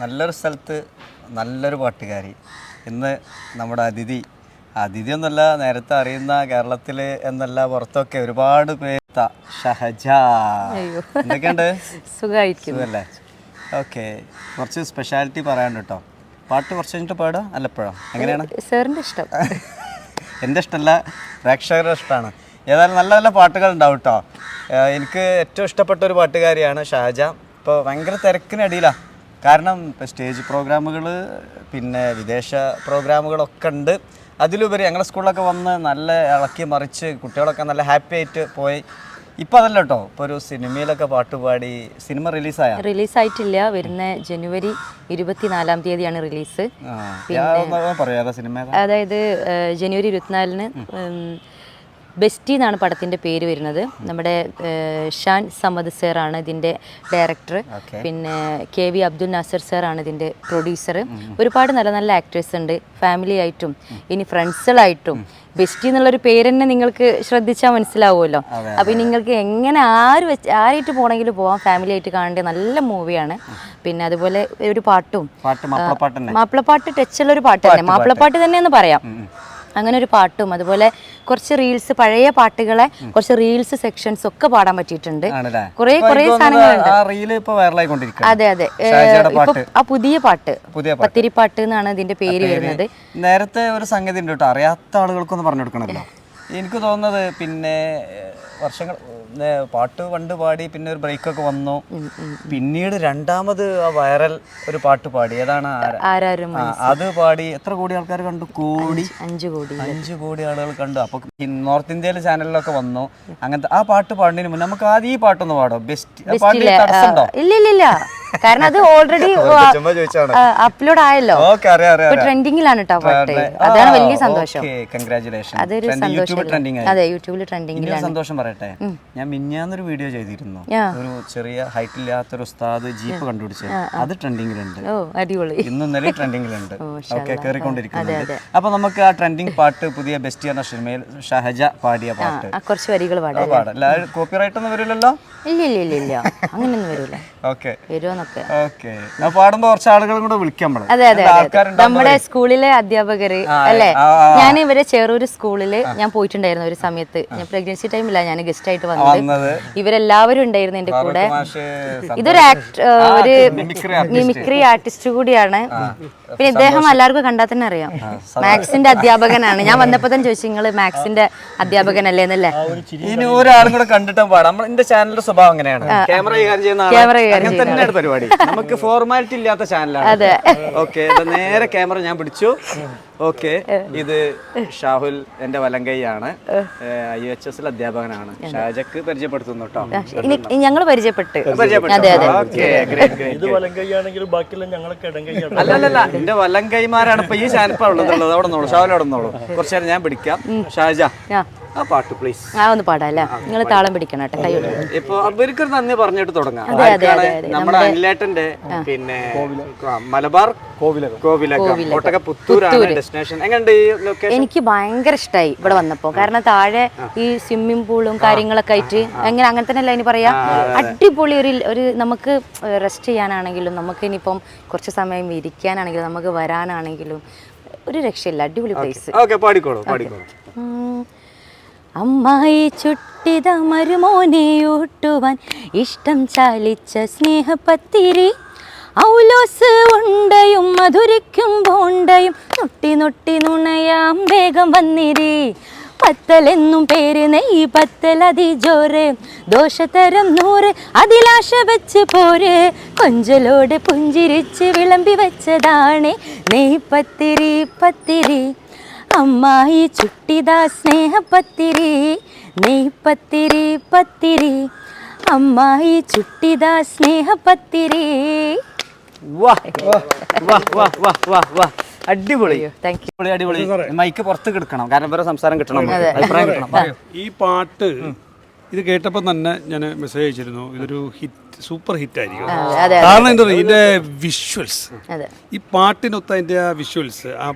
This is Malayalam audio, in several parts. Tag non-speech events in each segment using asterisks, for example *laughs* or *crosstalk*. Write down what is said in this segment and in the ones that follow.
നല്ലൊരു സ്ഥലത്ത് നല്ലൊരു പാട്ടുകാരി. ഇന്ന് നമ്മുടെ അതിഥി. അതിഥി എന്നല്ല നേരത്തെ അറിയുന്ന കേരളത്തിൽ എന്നല്ല പുറത്തൊക്കെ ഒരുപാട് പേര് ഷഹജ. എന്തൊക്കെയുണ്ട്? സുഖമായിരിക്കും സുഖല്ലേ? ഓക്കെ. കുറച്ച് സ്പെഷ്യാലിറ്റി പറയാനുണ്ട് കേട്ടോ. പാട്ട് കുറച്ച് കഴിഞ്ഞിട്ട് പാടുക? അല്ലപ്പോഴോ എങ്ങനെയാണ്? സാറിന്റെ ഇഷ്ടം. *laughs* എന്റെ ഇഷ്ടമല്ല പ്രേക്ഷകരുടെ ഇഷ്ടമാണ്. ഏതായാലും നല്ല നല്ല പാട്ടുകൾ ഉണ്ടാവും കേട്ടോ. എനിക്ക് ഏറ്റവും ഇഷ്ടപ്പെട്ട ഒരു പാട്ടുകാരിയാണ് ഷാജ ഇപ്പോൾ ഭയങ്കര തിരക്കിനടിയിലാണ് കാരണം ഇപ്പോൾ സ്റ്റേജ് പ്രോഗ്രാമുകൾ പിന്നെ വിദേശ പ്രോഗ്രാമുകളൊക്കെ ഉണ്ട്. അതിലുപരി ഞങ്ങളുടെ സ്കൂളിലൊക്കെ വന്ന് നല്ല ഇളക്കി മറിച്ച് കുട്ടികളൊക്കെ നല്ല ഹാപ്പി ആയിട്ട് പോയി. ഇപ്പം അതല്ല കേട്ടോ ഇപ്പോൾ ഒരു സിനിമയിലൊക്കെ പാട്ട് പാടി സിനിമ റിലീസായ റിലീസായിട്ടില്ല വരുന്ന ജനുവരി ഇരുപത്തിനാലാം തീയതിയാണ് റിലീസ് പറയാ. സിനിമ അതായത് ജനുവരി ഇരുപത്തിനാലിന് ബെസ്റ്റി എന്നാണ് പടത്തിന്റെ പേര് വരുന്നത്. നമ്മുടെ ഷാൻ സമദ് സാറാണ് ഇതിന്റെ ഡയറക്ടർ. പിന്നെ കെ വി അബ്ദുൽ നാസർ സാറാണ് ഇതിന്റെ പ്രൊഡ്യൂസർ. ഒരുപാട് നല്ല നല്ല ആക്ടേഴ്സ് ഉണ്ട്. ഫാമിലി ആയിട്ടും ഇനി ഫ്രണ്ട്സുകളായിട്ടും ബെസ്റ്റി എന്നുള്ളൊരു പേര് തന്നെ നിങ്ങൾക്ക് ശ്രദ്ധിച്ചാൽ മനസ്സിലാവുമല്ലോ. അപ്പോൾ നിങ്ങൾക്ക് എങ്ങനെ ആര് വെച്ച് ആരായിട്ട് പോകണമെങ്കിലും പോവാം. ഫാമിലി ആയിട്ട് കാണേണ്ട നല്ല മൂവിയാണ്. പിന്നെ അതുപോലെ ഒരു പാട്ടും. മാപ്പിളപ്പാട്ട് ടച്ചുള്ള ഒരു പാട്ട് തന്നെ. മാപ്പിളപ്പാട്ട് തന്നെ എന്ന് പറയാം അങ്ങനെ ഒരു പാട്ടും അതുപോലെ കുറച്ച് റീൽസ് പഴയ പാട്ടുകളെ കുറച്ച് റീൽസ് സെക്ഷൻസ് ഒക്കെ പാടാൻ പറ്റിയിട്ടുണ്ട്. കുറെ കുറെ സാധനങ്ങളുണ്ട്. അതെ അതെ. ആ പുതിയ പാട്ട്. പത്തിരിപ്പാട്ട് എന്നാണ് ഇതിന്റെ പേര്. വരുന്നത്. നേരത്തെ ഒരു സംഗതി ഉണ്ട് കേട്ടോ. അറിയാത്ത ആളുകൾക്കൊന്ന് പറഞ്ഞു കൊടുക്കണമല്ലോ. എനിക്ക് തോന്നുന്നത് പിന്നെ വർഷങ്ങൾ പാട്ട് പണ്ട് പാടി പിന്നെ ഒരു ബ്രേക്കൊക്കെ വന്നു. പിന്നീട് രണ്ടാമത് ആ വൈറൽ ഒരു പാട്ട് പാടി. ഏതാണ് ആരാരും അത് പാടി എത്ര കോടി ആൾക്കാർ കണ്ടു? കോടി. അഞ്ചു കോടി. അഞ്ചു കോടി ആളുകൾ കണ്ടു. അപ്പൊ നോർത്ത് ഇന്ത്യയിലെ ചാനലിലൊക്കെ വന്നു. അങ്ങനത്തെ ആ പാട്ട് പാടുന്നതിന് മുന്നേ നമുക്ക് ആദ്യം ഈ പാട്ടൊന്ന് പാടോ? ബെസ്റ്റ് പാട്ടിൽ തടസ്സമുണ്ടോ? ഇല്ല ഇല്ല കാരണം അത് ഓൾറെഡി അപ്ലോഡ് ആയല്ലോ. ട്രെൻഡിങ്ങിലാണ് കേട്ടോ പാട്ട് അതാണ് വലിയ സന്തോഷം. അതൊരു സന്തോഷം അതെ യൂട്യൂബിൽ ട്രെൻഡിങ്ങിലാണ് സന്തോഷം പറയട്ടെ. ഞാൻ മിന്നാന്നൊരു വീഡിയോ ചെയ്തിരുന്നു. ഒരു ചെറിയ ഹൈറ്റ് ഇല്ലാത്ത ഒരു ഉസ്താദ് ജീപ്പ് കണ്ടുപിടിച്ചത് അത് ട്രെൻഡിങ്ങിലുണ്ട് ഇന്നും ഇന്നലെ ട്രെൻഡിങ്ങിലുണ്ട് ഓക്കെ കയറിക്കൊണ്ടിരിക്കുന്നുണ്ട് അപ്പൊ നമുക്ക് ആ ട്രെൻഡിങ് പാട്ട് പുതിയ ബെസ്റ്റ് എന്ന സിനിമയിൽ ഷഹജ പാടിയ പാട്ട്. കുറച്ച് വരികൾ പാടാം കോപ്പിറൈറ്റ് ഒന്നും വരില്ലല്ലോ? ഇല്ല ഇല്ല ഇല്ല അങ്ങനെയൊന്നും വരില്ല *laughs* ഓക്കെ. വരുമോന്നൊക്കെ പാടുമ്പോ കുറച്ച് ആളുകളും കൂടെ വിളിക്കാം അതെ അതെ നമ്മുടെ സ്കൂളിലെ അധ്യാപകര് അല്ലേ? ഞാൻ ഇവരെ ചെറൊരു സ്കൂളിൽ ഞാൻ പോയിട്ടുണ്ടായിരുന്നു ഒരു സമയത്ത്. ഞാൻ പ്രഗ്നൻസി ടൈമില്ല ഞാൻ ഗസ്റ്റ് ആയിട്ട് വന്നത്. ഇവരെല്ലാവരും ഉണ്ടായിരുന്നു എന്റെ കൂടെ. ഇതൊരു ആക്ട് ഒരു മിമിക്രി ആർട്ടിസ്റ്റ് കൂടിയാണ്. പിന്നെ ഇദ്ദേഹം എല്ലാവർക്കും കണ്ടാൽ തന്നെ അറിയാം. മാത്സിന്റെ അധ്യാപകനാണ്. ഞാൻ വന്നപ്പോ തന്നെ ചോദിച്ചു നിങ്ങൾ മാത്സിന്റെ അധ്യാപകനല്ലേ? എന്നല്ലേ? ഇനി ഒരാളും കൂടെ കണ്ടിട്ടും പാടാം. നമ്മൾ എന്റെ ചാനലിന്റെ സ്വഭാവം അങ്ങനെയാണ്. ക്യാമറ കൈകാര്യം ചെയ്യുന്ന തന്നെയാണ് പരിപാടി. നമുക്ക് ഫോർമാലിറ്റി ഇല്ലാത്ത ചാനലാണ്. അതെ. ഓക്കെ നേരെ ക്യാമറ ഞാൻ പിടിച്ചു. ഓക്കെ ഇത് ഷാഹുൽ എന്റെ വലങ്കൈയാണ്. ഐ എച്ച് എസ് അധ്യാപകനാണ്. ഷാജക്ക് പരിചയപ്പെടുത്തുന്നു കേട്ടോ. ഇനി ഞങ്ങൾ പരിചയപ്പെട്ട്. പരിചയപ്പെട്ടു. അതെ അതെ. ഓക്കെ ഗ്രേറ്റ് ഗ്രേറ്റ് ഇത് വലം കൈയാണെങ്കിലും ബാക്കിയുള്ള ഞങ്ങളൊക്കെ ഇടം കൈയാണ് അല്ലല്ല എന്റെ വലങ്കൈമാരാണ് ഇപ്പൊ ഈ ചാനപ്പാ ഉള്ളത് അവിടെ നിന്നോളൂ. ഷാഹുൽ അവിടെ നിന്നോളൂ. കുറച്ചു നേരം ഞാൻ പിടിക്കാം. ഷാജ. ആ ആ പാട്ട് പ്ലീസ് ആ ഒന്ന് പാടാല്ലേ നിങ്ങൾ താളം പിടിക്കണം കേട്ടോ കൈ കൊണ്ടുവരണം. ഇപ്പൊ അവർക്കൊരു നന്ദി പറഞ്ഞിട്ട് തുടങ്ങാം. അതെ, അതെ, ആർക്കാണ്? അതെ. നമ്മുടെ അനിലേട്ടന്റെ പിന്നെ മലബാർ കോവിലകം. കോവിലകം. കോട്ടക പുത്തൂരാണ് ഡെസ്റ്റിനേഷൻ എങ്ങനെയുണ്ട് ഈ ലൊക്കേഷൻ എനിക്ക് ഭയങ്കര ഇഷ്ടമായി ഇവിടെ വന്നപ്പോ. കാരണം താഴെ ഈ സ്വിമ്മിംഗ് പൂളും കാര്യങ്ങളൊക്കെ ആയിട്ട് എങ്ങനെ അങ്ങനെ തന്നെയല്ല ഇനി പറയാ? അടിപൊളി ഒരു ഒരു നമുക്ക് റെസ്റ്റ് ചെയ്യാനാണെങ്കിലും നമുക്ക് ഇനിയിപ്പം കുറച്ച് സമയം ഇരിക്കാനാണെങ്കിലും നമുക്ക് വരാനാണെങ്കിലും ഒരു രക്ഷയില്ല. അടിപൊളി പ്ലേസ് ഓക്കെ പാടിക്കോളൂ പാടിക്കോളൂ. അമ്മായി ചുട്ടിത മരുമോനെ ഊട്ടുവാൻ ഇഷ്ടം ചാലിച്ച സ്നേഹപത്തിരി ഔലോസ് ഉണ്ടയും മധുരിക്കും ബോണ്ടയും നൊട്ടി നൊട്ടി നുണയാം വേഗം വന്നിരി. പത്തലെന്നും പേര് നെയ് പത്തൽ ജോറ് ദോഷതരം നൂറ് അതിലാശ വെച്ച് പോര്. കൊഞ്ചലോടെ പുഞ്ചിരിച്ച് വിളമ്പി വെച്ചതാണ് നെയ് പത്തിരി പത്തിരി. അമ്മായി ചുട്ടിതാ സ്നേഹപ്പത്തിരി നെയ് പത്തിരി. പത്തിരി അമ്മായി ചുട്ടിതാ സ്നേഹപ്പത്തിരി വാ വാ വാ വാ വാ വാ. വാ അടിപൊളി അടിപൊളി. അടിപൊളി മൈക്ക് പുറത്ത് കിടക്കണം കാരണം വേറെ സംസാരം കിട്ടണം. അഭിപ്രായം കിട്ടണം. ഈ പാട്ട് ഇത് കേട്ടപ്പോൾ തന്നെ ഞാൻ മെസ്സേജ് അയച്ചിരുന്നു. ഇതൊരു ഹിറ്റ് സൂപ്പർ ഹിറ്റ് ആയിരിക്കും. കാരണം എന്താ പറയുക ഇതിന്റെ വിഷ്വൽസ് അതെ. ഈ പാട്ടിനൊത്ത അതിന്റെ ആ വിഷ്വൽസ് ആ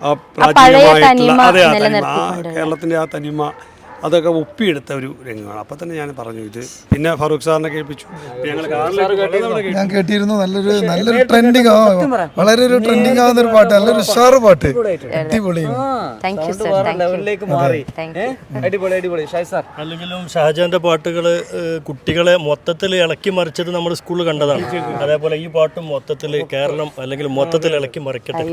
ആ പ്രാചീനമായിട്ടുള്ള അതെ ആ തനിമ ആ കേരളത്തിന്റെ ആ തനിമ അതൊക്കെ ഒപ്പിയെടുത്ത ഒരു രംഗമാണ്. അപ്പം തന്നെ ഞാൻ പറഞ്ഞു ഇത് പിന്നെ ഫറൂഖ് സാറിനെ കേൾപ്പിച്ചു. ഞങ്ങൾ ഞാൻ കേട്ടിരുന്നു. നല്ലൊരു നല്ലൊരു ട്രെൻഡിങ് വളരെ ഒരു ട്രെൻഡിങ് ആവുന്ന ഒരു പാട്ട്. നല്ലൊരു ഉഷാറ് പാട്ട്. അടിപൊളി. താങ്ക് യു സർ വേറെ ലെവലിലേക്ക് മാറി. അടിപൊളി അടിപൊളി. ഷായ് സാർ. അല്ലെങ്കിലും ഷാജാന്റെ പാട്ടുകൾ കുട്ടികളെ മൊത്തത്തിൽ ഇളക്കി മറിച്ചത് നമ്മൾ സ്കൂളിൽ കണ്ടതാണ്. അതേപോലെ ഈ പാട്ടും മൊത്തത്തിൽ കേരളം അല്ലെങ്കിൽ മൊത്തത്തിൽ ഇളക്കി മറിക്കട്ടെ.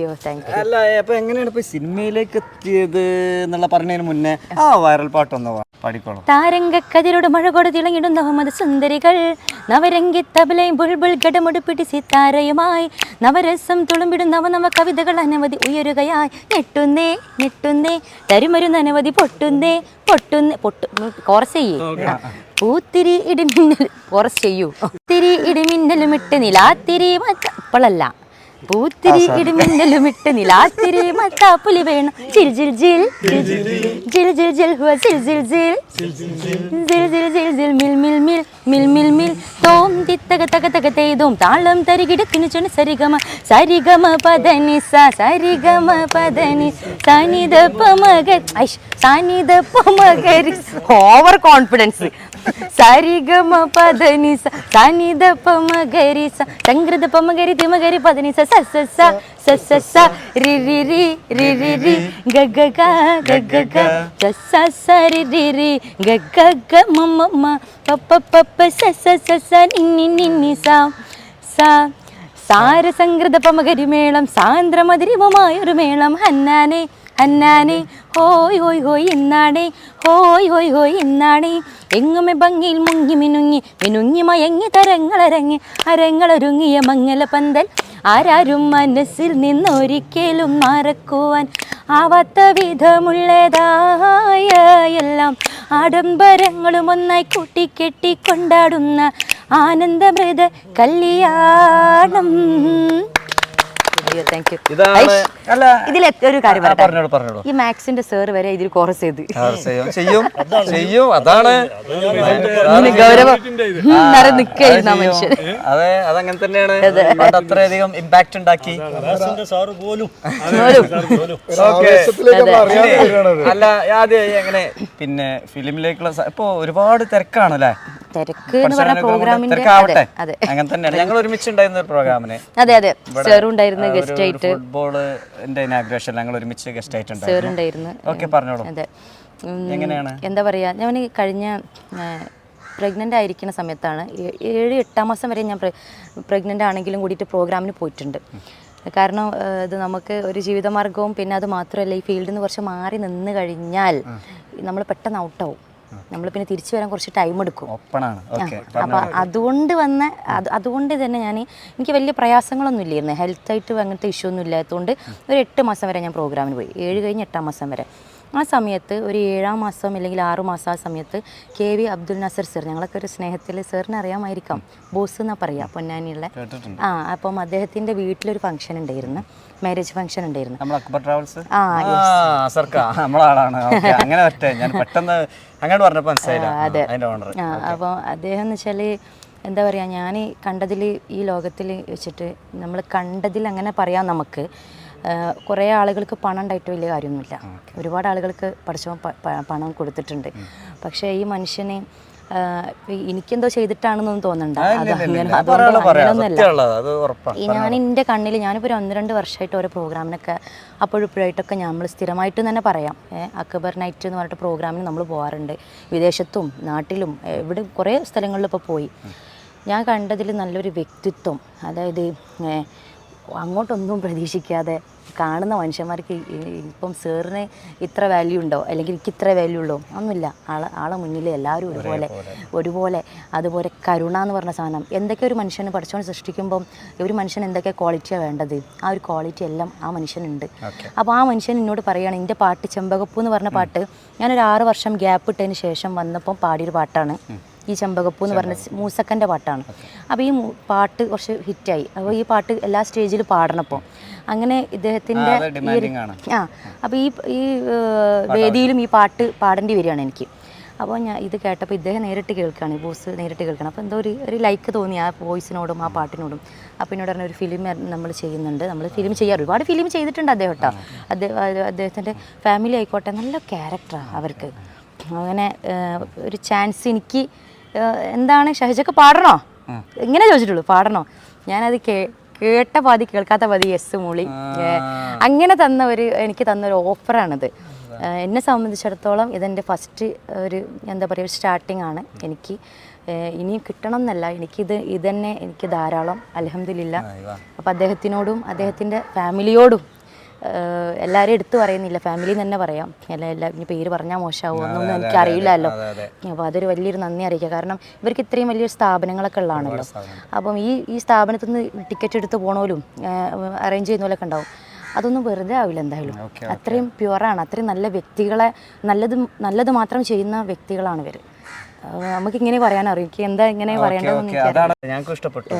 അല്ല അപ്പൊ എങ്ങനെയാണ് ഇപ്പൊ സിനിമയിലേക്ക് എത്തിയത് എന്നുള്ള പറഞ്ഞതിന് മുന്നേ ആ വൈറൽ പാട്ടൊന്ന് പാടിക്കോളാം. താരംഗ താരങ്കക്കതിരോട് മഴ കൊട തിളങ്ങിടുന്ന മുഹമ്മദ് സുന്ദരികൾ. നവരംഗി തബലയും ബുൾബുൾ ഗടമുടുപ്പിടി സിത്താരയുമായി. നവരസം തുളുമ്പിടും നവ കവിതകൾ അനവധി ഉയരുകയായി. ഞെട്ടുന്നേ ഞെട്ടുന്നേ തരുമരുന്ന് അനവധി പൊട്ടുന്നേ പൊട്ടുന്നേ പൊട്ടു കുറച്ചേ പൂത്തിരി ഇടിമിന്നൽ കോറസ് ചെയ്യൂ. പൂത്തിരി ഇടിമിന്നലും ഇട്ട് നിലാത്തിരി ഇപ്പോഴല്ല പൂത്തിരി ഇടിമിന്നലും ഇട്ട് നിലാത്തിരി മത്താപ്പുലി വേണം. ജിൽ ജിൽ ജിൽ ജിൽ ജിൽ ജിൽ ജിൽ ഹുവ. ജിൽ ജിൽ ജിൽ ജിൽ ജിൽ ജിൽ ജിൽ മിൽ മിൽ മിൽ. മിൽ മിൽ മിൽ. തോം തിത്തക തക തക തേതും താളം തരികിടത്തിന് ചൊന്ന് സരിഗമ. സരിഗമ പദനി സ സരിഗമ പദനി. സനിത പമക ഐഷ് സനിത പമഗരി ഓവർ കോൺഫിഡൻസ് സരിഗമ പദനി സ സനിത പമകരി സ. സംഗ്രത പമഗരി തിമഗരി പദനി സ സ സ സ രി രി രി രി രി രി ഗ ഗ ഗ ഗ ഗ ഗ സ സ സ രി രി രി ഗ ഗ ഗ മ മ മ പ പ പ പ സ സ സ സ നി നി നി നി സ സ സാരസംകൃത പമകരിമേളം സാന്ദ്രമതിരിമമായൊരു മേളം ഹന്നാനെ ഹന്നാനെ ഹോയ് ഹോയ് ഹോയ് എന്നാണേ ഹോയ് ഹോയ് ഹോയ് എന്നാണേ എങ്ങുമെ ഭംഗിയിൽ മുങ്ങി മിനുങ്ങി മിനുങ്ങി മയങ്ങി തരങ്ങളരങ്ങി അരങ്ങളൊരുങ്ങിയ മങ്ങല പന്തൽ ആരാരും മനസ്സിൽ നിന്നൊരിക്കലും മറക്കുവാൻ ആവാത്ത വിധമുള്ളതായ എല്ലാം ആഡംബരങ്ങളും ഒന്നായി കൂട്ടിക്കെട്ടി കൊണ്ടാടുന്ന ആനന്ദമൃത കല്യാണം. അയ്യോ താങ്ക് യു അല്ല ഇതിൽ ഒരു കാര്യം ആ, പറയട്ടെ. പറഞ്ഞോളൂ പറഞ്ഞോളൂ. ഈ മാക്സിന്റെ സാർ വരെ ഇതിൽ കോറസ് ചെയ്ത്. ചെയ്യും ചെയ്യും അതാണ്. ഗൗരവം മനുഷ്യൻ. അതെ അതങ്ങനെ തന്നെയാണ്. അത്രയധികം ഇമ്പാക്ട് ഉണ്ടാക്കി. *laughs* അല്ല? ആദ്യം എങ്ങനെ പിന്നെ ഫിലിമിലേക്കുള്ള ഇപ്പൊ ഒരുപാട് തിരക്കാണ് അല്ലേ തിരക്ക് എന്ന് പറഞ്ഞ പ്രോഗ്രാമിന്റെ അതെ അതെ. അങ്ങനെ തന്നെയാണ്. ഞങ്ങൾ ഒരുമിച്ച് ഉണ്ടായിരുന്ന ഒരു പ്രോഗ്രാമിന് അതെ അതെ. സാർ ഉണ്ടായിരുന്നു ഗസ്റ്റ് ആയിട്ട്. ഫുട്ബോൾ ഇനാഗ്രേഷൻ ഞങ്ങൾ ഒരുമിച്ച് ഗസ്റ്റ് സാർ ആയിട്ടുണ്ടായിരുന്നു ഉണ്ടായിരുന്നു. ഓക്കെ പറഞ്ഞോളൂ. അതെ. എങ്ങനെയാണ്? എന്താ പറയാ ഞാൻ കഴിഞ്ഞ പ്രഗ്നന്റ് ആയിരിക്കുന്ന സമയത്താണ് ഏഴ് എട്ടാം മാസം വരെ ഞാൻ പ്രഗ്നന്റ് ആണെങ്കിലും കൂടിയിട്ട് പ്രോഗ്രാമിന് പോയിട്ടുണ്ട്. കാരണം ഇത് നമുക്ക് ഒരു ജീവിതമാർഗവും പിന്നെ അത് മാത്രമല്ല ഈ ഫീൽഡിൽ നിന്ന് കുറച്ച് മാറി നിന്ന് കഴിഞ്ഞാൽ നമ്മൾ പെട്ടെന്ന് ഔട്ടാവും നമ്മൾ പിന്നെ തിരിച്ചു വരാൻ കുറച്ച് ടൈം എടുക്കും. ഓപ്പണാണ്. അപ്പോൾ അതുകൊണ്ട് വന്ന അതുകൊണ്ട് തന്നെ ഞാൻ എനിക്ക് വലിയ പ്രയാസങ്ങളൊന്നും ഇല്ലായിരുന്നു. ഹെൽത്തായിട്ട് അങ്ങനത്തെ ഇഷ്യൂ ഒന്നും ഇല്ലാത്തതുകൊണ്ട് ഒരു എട്ട് മാസം വരെ ഞാൻ പ്രോഗ്രാമിന് പോയി. ഏഴ് കഴിഞ്ഞ് എട്ടാം മാസം വരെ. ആ സമയത്ത് ഒരു ഏഴാം മാസം അല്ലെങ്കിൽ ആറ് മാസം ആ സമയത്ത് K V Abdul Nasar sir ഞങ്ങളൊക്കെ ഒരു സ്നേഹത്തിൽ സാറിന് അറിയാമായിരിക്കാം. ബോസ് എന്നാ പറയാ പൊന്നാനിയുള്ള ആ അപ്പം അദ്ദേഹത്തിന്റെ വീട്ടിലൊരു ഫംഗ്ഷൻ ഉണ്ടായിരുന്നു. മാരേജ് ഫംഗ്ഷൻ ഉണ്ടായിരുന്നു. അക്ബർ ട്രാവൽസ് ആ, നമ്മളാളാണ് അങ്ങനെ ഞാൻ പെട്ടെന്ന് അങ്ങോട്ട് പറഞ്ഞപ്പോൾ അതെ. അപ്പോൾ അദ്ദേഹം എന്ന് വെച്ചാൽ എന്താ പറയാ ഞാൻ കണ്ടതിൽ ഈ ലോകത്തിൽ വെച്ചിട്ട് നമ്മൾ കണ്ടതിൽ അങ്ങനെ പറയാം നമുക്ക്. കുറേ ആളുകൾക്ക് പണം ഉണ്ടായിട്ട് വലിയ കാര്യമൊന്നുമില്ല. ഒരുപാട് ആളുകൾക്ക് പഠിച്ചവൻ പണം കൊടുത്തിട്ടുണ്ട്. പക്ഷേ ഈ മനുഷ്യനെ എനിക്കെന്തോ ചെയ്തിട്ടാണെന്നൊന്നും തോന്നണ്ട. അത് അങ്ങനെ ഞാൻ എന്റെ കണ്ണിൽ ഞാനിപ്പോൾ ഒരു ഒന്ന് രണ്ട് വർഷമായിട്ട് ഓരോ പ്രോഗ്രാമിനൊക്കെ അപ്പോഴിപ്പോഴായിട്ടൊക്കെ നമ്മൾ സ്ഥിരമായിട്ട് തന്നെ പറയാം. അക്ബർ നൈറ്റ് എന്ന് പറഞ്ഞിട്ട് പ്രോഗ്രാമിന് നമ്മൾ പോകാറുണ്ട് വിദേശത്തും നാട്ടിലും ഇവിടെ കുറേ സ്ഥലങ്ങളിൽ ഇപ്പോൾ പോയി. ഞാൻ കണ്ടതിൽ നല്ലൊരു വ്യക്തിത്വം. അതായത് അങ്ങോട്ടൊന്നും പ്രതീക്ഷിക്കാതെ കാണുന്ന മനുഷ്യന്മാർക്ക് ഇപ്പം സാറിന് ഇത്ര വാല്യൂ ഉണ്ടോ? അല്ലെങ്കിൽ എനിക്ക് ഇത്ര വാല്യൂ ഉള്ളോ. ഒന്നുമില്ല. ആളെ ആളെ മുന്നിൽ എല്ലാവരും ഒരുപോലെ ഒരുപോലെ അതുപോലെ കരുണ എന്ന് പറഞ്ഞ സാധനം. എന്തൊക്കെ ഒരു മനുഷ്യനെ പഠിച്ചുകൊണ്ട് സൃഷ്ടിക്കുമ്പം ഒരു മനുഷ്യൻ എന്തൊക്കെ ക്വാളിറ്റിയാണ് വേണ്ടത്? ആ ഒരു ക്വാളിറ്റി എല്ലാം ആ മനുഷ്യനുണ്ട്. അപ്പോൾ ആ മനുഷ്യൻ എന്നോട് പറയുകയാണ് എന്റെ പാട്ട് ചെമ്പകപ്പൂ എന്ന് പറഞ്ഞ പാട്ട് ഞാനൊരു ആറ് വർഷം ഗ്യാപ്പ് ഇട്ടതിന് ശേഷം വന്നപ്പം പാടിയൊരു പാട്ടാണ്. ഈ ചെമ്പകപ്പൂ എന്ന് പറഞ്ഞ മൂസക്കന്റെ പാട്ടാണ്. അപ്പോൾ ഈ പാട്ട് കുറച്ച് ഹിറ്റായി അപ്പോൾ ഈ പാട്ട് എല്ലാ സ്റ്റേജിലും പാടണപ്പോൾ അങ്ങനെ ഇദ്ദേഹത്തിന്റെ ആ അപ്പോൾ ഈ ഈ വേദിയിലും ഈ പാട്ട് പാടേണ്ടി വരികയാണ് എനിക്ക്. അപ്പോൾ ഞാൻ ഇത് കേട്ടപ്പോൾ ഇദ്ദേഹം നേരിട്ട് കേൾക്കുകയാണ് ഈ ബോസ് നേരിട്ട് കേൾക്കണം അപ്പോൾ എന്തോ ഒരു ഒരു ലൈക്ക് തോന്നി ആ വോയിസിനോടും ആ പാട്ടിനോടും. അപ്പോൾ എന്നോട് പറഞ്ഞ ഒരു ഫിലിം നമ്മൾ ചെയ്യുന്നുണ്ട്. നമ്മൾ ഫിലിം ചെയ്യാറ്. ഒരുപാട് ഫിലിം ചെയ്തിട്ടുണ്ട് അദ്ദേഹം കേട്ടോ അദ്ദേഹം അദ്ദേഹത്തിന്റെ ഫാമിലി ആയിക്കോട്ടെ നല്ല ക്യാരക്ടറാണ് അവർക്ക്. അങ്ങനെ ഒരു ചാൻസ് എനിക്ക് എന്താണ് ഷഹജക്ക് പാടണോ? ഇങ്ങനെ ചോദിച്ചിട്ടുള്ളൂ പാടണോ? ഞാനത് കേ കേട്ട പാതി കേൾക്കാത്ത പാതി യെസ് മൂളി. അങ്ങനെ തന്ന ഒരു എനിക്ക് തന്ന ഒരു ഓഫറാണിത് എന്നെ സംബന്ധിച്ചിടത്തോളം ഇതെന്റെ ഫസ്റ്റ് ഒരു എന്താ പറയുക സ്റ്റാർട്ടിംഗ് ആണ് എനിക്ക്. ഇനിയും കിട്ടണം എന്നല്ല എനിക്കിത് ഇതന്നെ എനിക്ക് ധാരാളം അലഹമില്ല അപ്പം അദ്ദേഹത്തിനോടും അദ്ദേഹത്തിന്റെ ഫാമിലിയോടും എല്ലാവരും എടുത്തു പറയുന്നില്ല. ഫാമിലി തന്നെ പറയാം. എല്ലാ എല്ലാ ഇനി പേര് പറഞ്ഞാൽ മോശമാവും എന്നൊന്നും എനിക്ക് അറിയില്ലല്ലോ. അപ്പോൾ അതൊരു വലിയൊരു നന്ദി അറിയിക്കുക കാരണം ഇവർക്ക് ഇത്രയും വലിയൊരു സ്ഥാപനങ്ങളൊക്കെ ഉള്ളതാണല്ലോ. അപ്പം ഈ ഈ സ്ഥാപനത്തിൽ നിന്ന് ടിക്കറ്റ് എടുത്ത് പോണോലും അറേഞ്ച് ചെയ്യുന്നവരൊക്കെ ഉണ്ടാവും. അതൊന്നും വെറുതെ ആവില്ല എന്തായാലും. അത്രയും പ്യുവറാണ് അത്രയും നല്ല വ്യക്തികളെ നല്ലത് നല്ലത് മാത്രം ചെയ്യുന്ന വ്യക്തികളാണ് ഇവർ നമുക്ക് ഇങ്ങനെ പറയാൻ അറിയും. എന്താ ഇങ്ങനെ പറയേണ്ടതെന്ന് ഇഷ്ടപ്പെട്ടു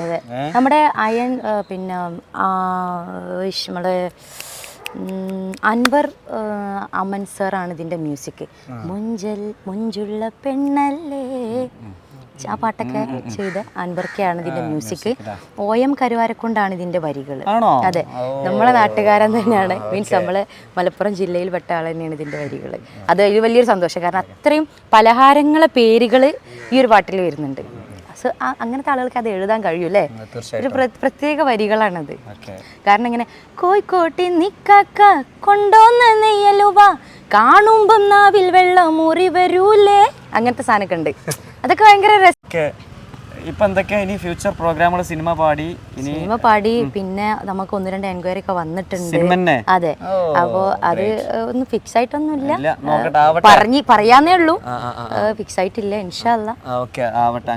നമ്മുടെ അയൺ പിന്നെ നമ്മുടെ അൻവർ അമൻ സാറാണ് ഇതിന്റെ മ്യൂസിക് മുഞ്ചൽ മുഞ്ചുള്ള പെണ്ണല്ലേ. ആ പാട്ടൊക്കെ ചെയ്ത് അൻവർക്കയാണ് ഇതിന്റെ മ്യൂസിക് ഒ എം കരുവാരക്കൊണ്ടാണ് ഇതിന്റെ വരികൾ അതെ. നമ്മളെ നാട്ടുകാരൻ തന്നെയാണ്. മീൻസ് നമ്മൾ മലപ്പുറം ജില്ലയിൽ പെട്ട ആൾ തന്നെയാണ് ഇതിന്റെ വരികൾ അത് വലിയൊരു സന്തോഷം. കാരണം അത്രയും പലഹാരങ്ങളെ പേരുകൾ ഈ ഒരു പാട്ടിൽ വരുന്നുണ്ട്. അങ്ങനത്തെ ആളുകൾക്ക് അത് എഴുതാൻ കഴിയും അല്ലേ ഒരു പ്രത്യേക വരികളാണത്. കാരണം ഇങ്ങനെ കോഴിക്കോട്ടി നിക്കാക്ക കൊണ്ടോന്ന് നെയ്യലുവ കാണുമ്പം നാവിൽ വെള്ളം മുറി വരൂലേ? അങ്ങനത്തെ സാധനമൊക്കെ ഉണ്ട്. *laughs* അതൊക്കെ ഭയങ്കര രസം ഇപ്പൊ എന്തൊക്കെയാ ഇനി ഫ്യൂച്ചർ പ്രോഗ്രാമുകൾ സിനിമ പാടി സിനിമ പാടി പിന്നെ നമുക്ക് ഒന്ന് രണ്ട് എൻക്വയറി ഒക്കെ വന്നിട്ടുണ്ട്. അതെ. അപ്പോ അത് ഒന്നും ഫിക്സ് ആയിട്ടൊന്നുമില്ല. പറഞ്ഞ് പറയാന്നേ ഉള്ളൂ. ഫിക്സ് ആയിട്ടില്ല ഇൻഷാല്ല ഓക്കെ ആവട്ടെ.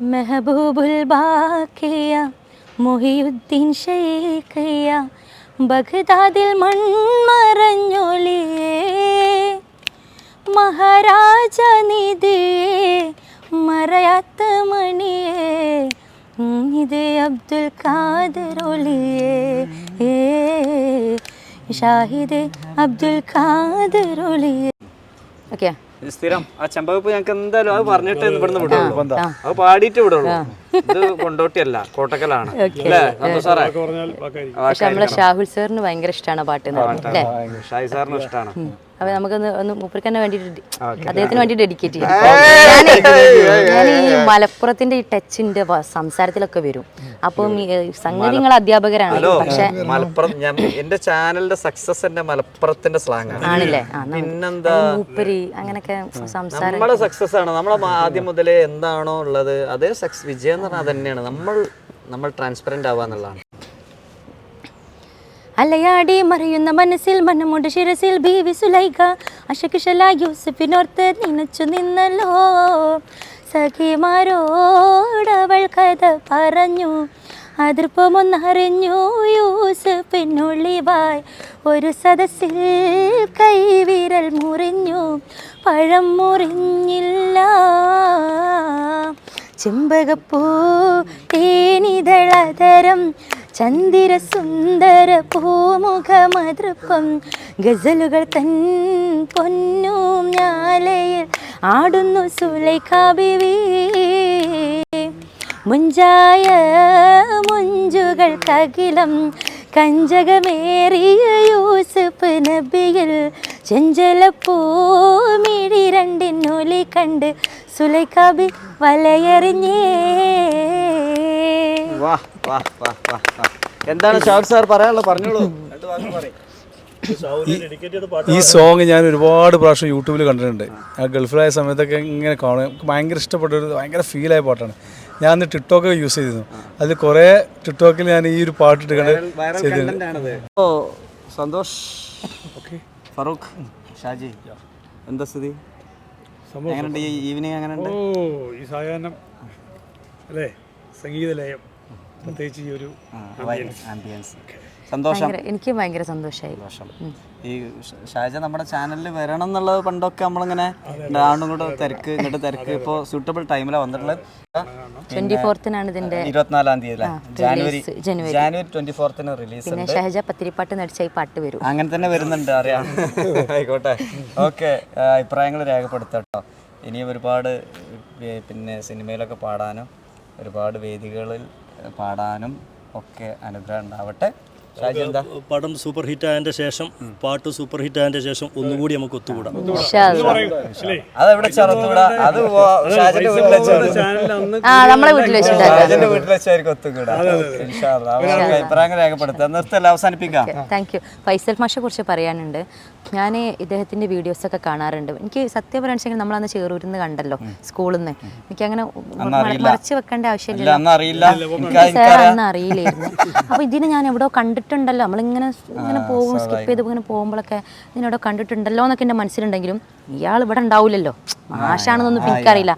മെഹബൂബുൽ ബാക്കിയ മൊഹിയുദ്ദീൻ ഷെയ്ഖിയ ബഗ്ദാദിൽ മൺമറഞ്ഞൊലിയേ മഹാരാജ നിധിയേ മറയാത്ത മണിയേ ഇത് അബ്ദുൽ ഏ, ഷാഹിദ് അബ്ദുൽ ഖാദർ ഒലിയേ. ഓക്കെ. സ്ഥിരം. ആ ചെമ്പകപ്പ് ഞങ്ങൾക്ക് എന്തായാലും അത് പറഞ്ഞിട്ട് ഇവിടുന്ന് വിടുള്ളൂ. അത് പാടിയിട്ട് വിടുള്ളൂ. ഇത് കൊണ്ടോട്ടിയല്ല കോട്ടക്കലാണ്. പക്ഷെ നമ്മളെ ഷാഹുൽ സാറിന് ഭയങ്കര ഇഷ്ടമാണ് പാട്ട് സാറിന് ഇഷ്ടമാണ് അപ്പൊ നമുക്കൊന്ന് ഒന്ന് മൂപ്പർക്ക് തന്നെ വേണ്ടിട്ട് അദ്ദേഹത്തിന് വേണ്ടി ഡെഡിക്കേറ്റ് ചെയ്യാം. ഞാൻ ഈ മലപ്പുറത്തിന്റെ ഈ ടച്ചിന്റെ സംസാരത്തിലൊക്കെ വരും. അപ്പം സംഗതി നിങ്ങൾ അധ്യാപകരാണ്. പക്ഷെ മലപ്പുറം ഞാൻ എന്റെ ചാനലിന്റെ സക്സസ് എന്റെ മലപ്പുറത്തിന്റെ സ്ലാങ് ആണല്ലേ? പിന്നെന്താ? മൂപ്പരി അങ്ങനൊക്കെ സംസാരം നമ്മളെ സക്സസ് ആണ്. നമ്മളെ ആദ്യം മുതലേ എന്താണോ ഉള്ളത് അതേ സക്സസ് വിജയം എന്ന് പറഞ്ഞാൽ തന്നെയാണ് നമ്മൾ നമ്മൾ ട്രാൻസ്പെറന്റ് ആവുക എന്നുള്ളതാണ്. അലയാടി മറിയുന്ന മനസ്സിൽ മനമുണ്ട് ശിരസിൽ ബീവി സുലൈക അശകിഷല യൂസഫിനോർത്ത് നിനച്ചു നിന്നല്ലോ. സഖിമാരോടവൾ കഥ പറഞ്ഞു. അതിർപ്പമൊന്നറിഞ്ഞു യൂസഫിനുള്ളിവായി. ഒരു സദസ്സിൽ കൈവിരൽ മുറിഞ്ഞു. പഴം മുറിഞ്ഞില്ല. ചെമ്പകപ്പൂ തേനിതളതരം ചന്ദിര സുന്ദര പൂമുഖമതൃപ്പം ഗസലുകൾ തൻ പൊന്നും ഞാലയിൽ ആടുന്നു സുലൈഖാബിവി മുഞ്ചായ മുഞ്ചുകൾ തകിലം കഞ്ചകമേറിയ യൂസഫ് നബിയിൽ ചെഞ്ചലപ്പൂമിഴി രണ്ടിനൊലി കണ്ട് സുലൈക്കാബി വലയെറിഞ്ഞേ. വാ വാ വാ വാ വാ. എന്താണ് ഷാഹുൽ സാർ പറയാനുള്ളത്? പറഞ്ഞോളൂ. രണ്ട് വാക്ക് പറയ്. ഈ സോങ് ഞാൻ ഒരുപാട് പ്രാവശ്യം യൂട്യൂബിൽ കണ്ടിട്ടുണ്ട്. ആ ഗൾഫിലായ സമയത്തൊക്കെ ഇങ്ങനെ കാണും. എനിക്ക് ഭയങ്കര ഇഷ്ടപ്പെട്ട ഒരു ഭയങ്കര ഫീലായ പാട്ടാണ്. ഞാൻ അന്ന് ടിക്ടോക്ക് യൂസ് ചെയ്തിരുന്നു. അതിൽ കുറേ ടിക്ടോക്കിൽ ഞാൻ ഈ ഒരു പാട്ട് വൈറൽ ചെയ്തിരുന്നു content ആണിത്. ഓ സന്തോഷ്. ഫറൂഖ് ഷാജി എന്താ സ്ഥിതി? എങ്ങനെയുണ്ട് ഈ ഈവനിങ് എങ്ങനെയുണ്ട്? ഓ ഈ സായാഹ്നം. അല്ലേ? സംഗീത ലയം. പ്രത്യേകിച്ച് ഈ ഒരു ആംബിയൻസ് സന്തോഷം. എനിക്ക് ഭയങ്കര സന്തോഷമായി സന്തോഷം. ഈ ഷാജ നമ്മുടെ ചാനലിൽ വരണം എന്നുള്ളത് പണ്ടൊക്കെ നമ്മളിങ്ങനെ ആണ്ടും കൂടെ തിരക്ക് ഇങ്ങോട്ട് തിരക്ക് ഇപ്പോൾ സൂട്ടബിൾ ടൈമിലാണ് വന്നിട്ടുള്ളത്. ട്വന്റി ഫോർത്തിനാണ് ഇതിന്റെ ഇരുപത്തിനാലാം തീയതി ജാനുവരി ജനുവരി. ട്വന്റി ഫോർത്തിന് റിലീസ് പിന്നെ ഷഹജ പത്തിരിപ്പാട്ട് നടിച്ച ഈ പാട്ട് വരും. അങ്ങനെ തന്നെ വരുന്നുണ്ട് അറിയാം. ആയിക്കോട്ടെ. ഓക്കെ അഭിപ്രായങ്ങൾ രേഖപ്പെടുത്തട്ടോ ഇനിയും ഒരുപാട് പിന്നെ സിനിമയിലൊക്കെ പാടാനും ഒരുപാട് വേദികളിൽ പാടാനും ഒക്കെ അനുഗ്രഹം ഉണ്ടാവട്ടെ. പടം സൂപ്പർ ഹിറ്റ് ആയതിന്റെ ശേഷം പാട്ട് സൂപ്പർ ഹിറ്റ് ആയതിന്റെ ശേഷം ഒന്നുകൂടി നമുക്ക് ഒത്തുകൂടാം. നമ്മളെ വീട്ടിൽ രേഖപ്പെടുത്താം. നിർത്തല്ല അവസാനിപ്പിക്കാം. താങ്ക് യു ഫൈസൽ മാഷെ കുറിച്ച് പറയാനുണ്ട്. ഞാൻ ഇദ്ദേഹത്തിന്റെ വീഡിയോസൊക്കെ കാണാറുണ്ട്. എനിക്ക് സത്യം പറയുകയാണെങ്കിൽ നമ്മളന്ന് ചേറൂരിൽ നിന്ന് കണ്ടല്ലോ സ്കൂളിൽ നിന്ന് എനിക്ക് അങ്ങനെ മറച്ചു വെക്കേണ്ട ആവശ്യമില്ല. അന്ന് സാർ അന്ന് അറിയില്ലായിരുന്നു. അപ്പോൾ ഇതിനെ ഞാൻ എവിടെയോ കണ്ടിട്ടുണ്ടല്ലോ. നമ്മളിങ്ങനെ ഇങ്ങനെ പോകും സ്കിപ്പ് ചെയ്ത് ഇങ്ങനെ പോകുമ്പോഴൊക്കെ ഇതിനെവിടെ കണ്ടിട്ടുണ്ടല്ലോ എന്നൊക്കെ എന്റെ മനസ്സിലുണ്ടെങ്കിലും ഇയാൾ ഇവിടെ ഉണ്ടാവില്ലല്ലോ. മാഷാണെന്നൊന്നും ഇപ്പം എനിക്കറിയില്ല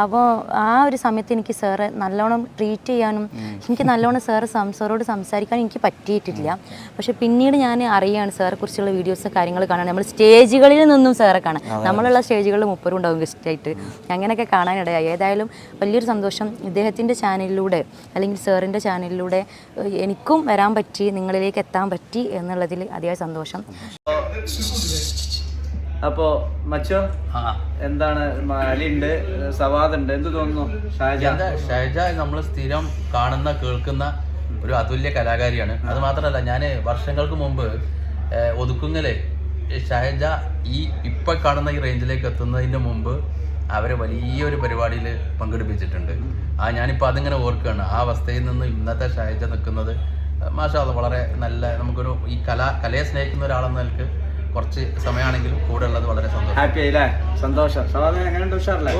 അപ്പോൾ ആ ഒരു സമയത്ത് എനിക്ക് സാറ് നല്ലോണം ട്രീറ്റ് ചെയ്യാനും എനിക്ക് നല്ലോണം സാറ് സാറോട് സംസാരിക്കാനും എനിക്ക് പറ്റിയിട്ടില്ല. പക്ഷെ പിന്നീട് ഞാൻ അറിയാണ് സാറെ കുറിച്ചുള്ള വീഡിയോസ് കാര്യങ്ങൾ കാണാൻ. നമ്മൾ സ്റ്റേജുകളിൽ നിന്നും സാറെ കാണാം നമ്മളുള്ള സ്റ്റേജുകളിൽ മുപ്പരും ഉണ്ടാവും ഗസ്റ്റായിട്ട് അങ്ങനെയൊക്കെ കാണാനിടയായി. ഏതായാലും വലിയൊരു സന്തോഷം ഇദ്ദേഹത്തിന്റെ ചാനലിലൂടെ അല്ലെങ്കിൽ സാറിന്റെ ചാനലിലൂടെ എനിക്കും വരാൻ പറ്റി നിങ്ങളിലേക്ക് എത്താൻ പറ്റി എന്നുള്ളതിൽ അതിയായ സന്തോഷം. അപ്പോ മച്ചോ എന്താണ്? അലിണ്ട് സവാദ് ഉണ്ട്. എന്ത് തോന്നുന്നു? ഷാജ? ഷാജ നമ്മൾ സ്ഥിരം കാണുന്ന കേൾക്കുന്ന ഒരു അതുല്യ കലാകാരിയാണ്. അത് മാത്രമല്ല ഞാൻ വർഷങ്ങൾക്ക് മുമ്പ് ഒതുക്കുങ്ങൽ ഷൈജ ഈ ഇപ്പൊ കാണുന്ന ഈ റേഞ്ചിലേക്ക് എത്തുന്നതിന് മുമ്പ് അവരെ വലിയൊരു പരിപാടിയിൽ പങ്കെടുപ്പിച്ചിട്ടുണ്ട്. ആ ഞാനിപ്പോൾ അതിങ്ങനെ ഓർക്കുകയാണ്. ആ അവസ്ഥയിൽ നിന്ന് ഇന്നത്തെ ഷൈജ നിൽക്കുന്നത് മാഷാ വളരെ നല്ല നമുക്കൊരു ഈ കല കലയെ സ്നേഹിക്കുന്ന ഒരാളെന്ന നിലയ്ക്ക് കുറച്ച് സമയമാണെങ്കിലും കൂടെ ഉള്ളത് വളരെ സന്തോഷം. ഹാപ്പി ആയില്ലേ സന്തോഷം. സവാദ് എങ്ങനെയുണ്ട്? ഉഷാറല്ലേ?